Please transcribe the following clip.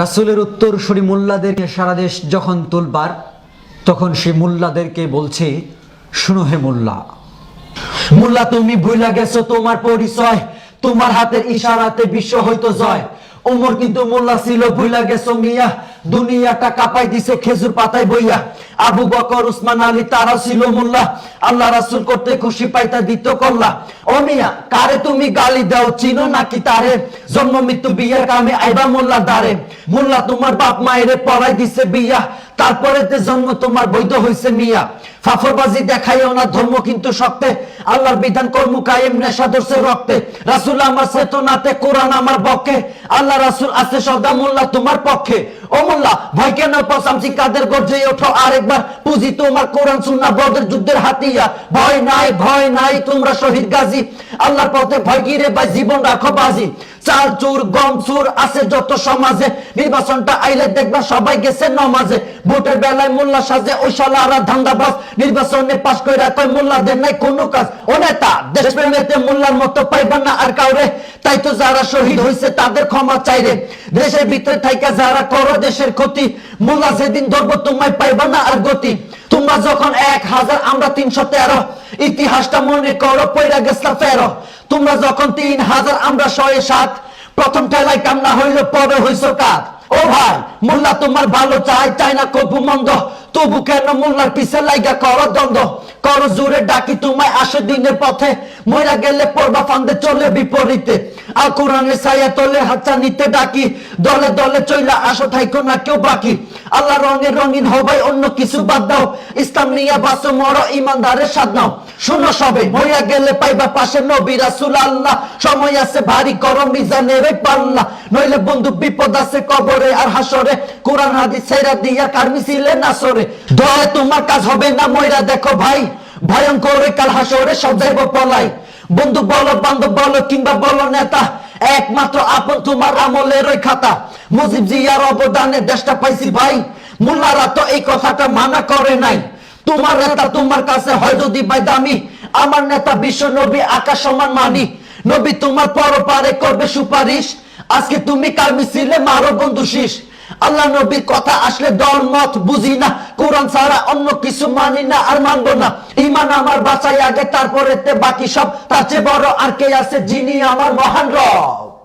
রাসুলের উত্তর সরি মোল্লাদেরকে সারা দেশ যখন তুলবার, তখন সে মোল্লাদেরকে বলছে, শুনো হে মোল্লা মোল্লা তুমি ভুলা গেছো তোমার পরিচয়, তোমার হাতের ইশারাতে বিশ্ব হয়তো জয়। ওমর কিন্তু মোল্লা ছিল ভুলা গেছো মিয়া, দুনিয়াটা কাপাই দিছে খেজুর পাতায় বইয়া। আবু বকর, উসমান আলী তারা ছিল মোল্লা। আল্লাহ রাসুল করতে খুশি পাইতা দিত করলা কারে তুমি গালি দাও? চিনো নাকি তারে? জন্ম, মৃত্যু কামে আইবা মোল্লা দারে। মোল্লা তোমার বাপ মায়েরে পড়াই দিছে বিয়া। তারপরে জন্ম তোমার বৈধ হয়েছে মিয়া। ফাফরবাজি ধর্ম কিন্তু শক্তে। আল্লাহর বিধান কর্ম কায়েম, নেশা ধরছে রক্তে। রাসুল আমার চেতনাতে কোরআন আমার পক্ষে আল্লাহ রাসুল আছে সদা, মোল্লা তোমার পক্ষে। ও মোল্লা, ভয় কেন পসামসি কাদের গর্জে ওঠো? আরেকবার পুঁজি তোমার কোরআন সুন্না বদের যুদ্ধের হাতিয়া। ভয় নাই ভয় নাই, তোমরা শহীদ গাজী। আল্লাহর পথে ভয় গিরে ভাই, জীবন রাখো বাজি। চাল, চুর, গম, চুর আছে যত সমাজে। নির্বাচনটা আইলে দেখবা সবাই গেছে নমাজে। ভোটের বেলায় মোল্লা সাজে, ওই পাশ কয় মোল্লাদের নাই কোনো কাজ। ও নেতা দেশ প্রেমেতে মোল্লার মতো না আর কাউরে। তাই তো যারা শহীদ হয়েছে তাদের ক্ষমা চাইরে দেশের ভিতরে থাইকা যারা করো দেশের ক্ষতি। মোল্লা যেদিন ধরবো, তোমায় পাইবা না আর গতি। তোমরা যখন এক হাজার, আমরা তিনশো তেরো। ইতিহাসটা মনে করো পয়রা গেছলা ফেরো। তোমরা যখন তিন হাজার, আমরা শয়ে সাত। প্রথম ঠেলায় কান্না হইল পরে হইছ কাত ও ভাই, মোল্লা তোমার ভালো চাই চাই না কবু মন্দ। তবু কেন মোল্লার পিছে লাইগা করো দ্বন্দ্ব? করো জোরে ডাকি তোমায়, আসে দিনের পথে। মইরা গেলে পড়বা ফান্দে, চলে বিপরীতে। আর কোরআনের ছায়া তোলে হাতটা নিতে ডাকি। দলে দলে চইলা আসো, থাইকো না কেউ বাকি। আল্লাহ রঙে রঙিন হবাই অন্য কিছু বাদ দাও। ইসলাম নিয়ে বাসো মরো, ইমানদারের স্বাদ নাও। শোনো সবে মইয়া গেলে পাইবা পাশে নবী রাসূল আল্লাহ। সময় আছে ভারী করো মিজানের পাল্লা। নইলে বন্ধু, বিপদ আছে কবরে আর হাসরে। কোরআন, হাদিস ছেড়া দিয়া কার মিছিলে নাসরে দয়া তোমার কাজ হবে না, মইরা দেখো ভাই। ভয়ঙ্কর কাল হাসরে সব যাইব পলাই। বন্ধু বলো, বান্ধব বলো, কিংবা বলো নেতা একমাত্র আপন তোমার আমলের ওই খাতা। মুজিব জিয়ার অবদানে দেশটা পাইছি ভাই। মোল্লারা তো এই কথাটা মানা করে নাই। তোমার নেতা তোমার কাছে হয় যদি ভাই দামি। আমার নেতা বিশ্ব নবী, আকাশ সমান মানি। নবী তোমার পরপারে করবে সুপারিশ। আজকে তুমি কার মিছিলে মারো বন্ধু শীষ? আল্লাহ নবীর কথা আসলে দল, মত বুঝি না। কোরআন ছাড়া অন্য কিছু মানি না আর মানব না। ইমান আমার বাঁচাই আগে তারপরে বাকি সব। তার চেয়ে বড় আর কে আছে যিনি আমার মহান রব।